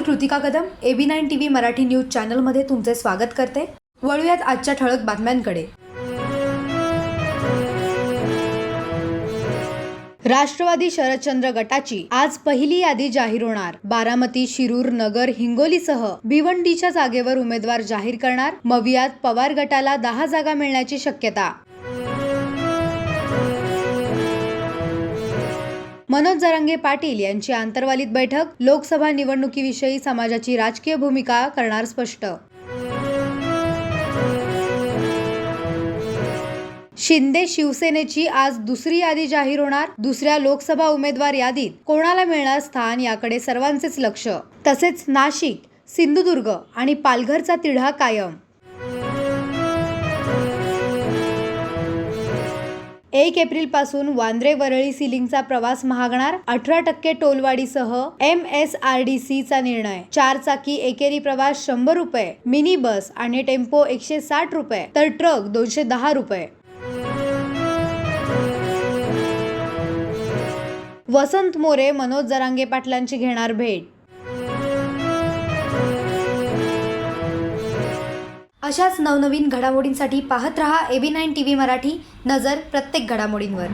Kritika Kadam A nine T V Marathi news चॅनलमध्ये तुमचे स्वागत करते. वळूयात आजच्या ठळक बातम्यांकडे. राष्ट्रवादी शरदचंद्र गटाची आज पहिली यादी जाहीर होणार. बारामती शिरूर नगर हिंगोलीसह भिवंडीच्या जागेवर उमेदवार जाहीर करणार. मवियात पवार गटाला दहा जागा मिळण्याची शक्यता. मनोज जरांगे पाटील यांची आंतरवालीत बैठक लोकसभा निवडणुकीविषयी समाजाची राजकीय भूमिका करणार स्पष्ट. शिंदे शिवसेनेची आज दुसरी यादी जाहीर होणार दुसऱ्या लोकसभा उमेदवार यादीत कोणाला मिळणार स्थान याकडे सर्वांचेच लक्ष. तसेच नाशिक सिंधुदुर्ग आणि पालघरचा तिढा कायम. एक एप्रिलपासून वांद्रे वरळी सिलिंगचा प्रवास महागणार अठरा टक्के टोलवाढीसह M S R D C चा निर्णय. चार चाकी एकेरी प्रवास शंभर रुपये मिनी बस आणि टेम्पो एकशे साठ रुपये तर ट्रक दोनशे दहा रुपये. वसंत मोरे मनोज जरांगे पाटलांची घेणार भेट. अशाच नवनवीन घडामोडींसाठी पाहत रहा A nine T V Marathi नजर प्रत्येक घडामोडींवर.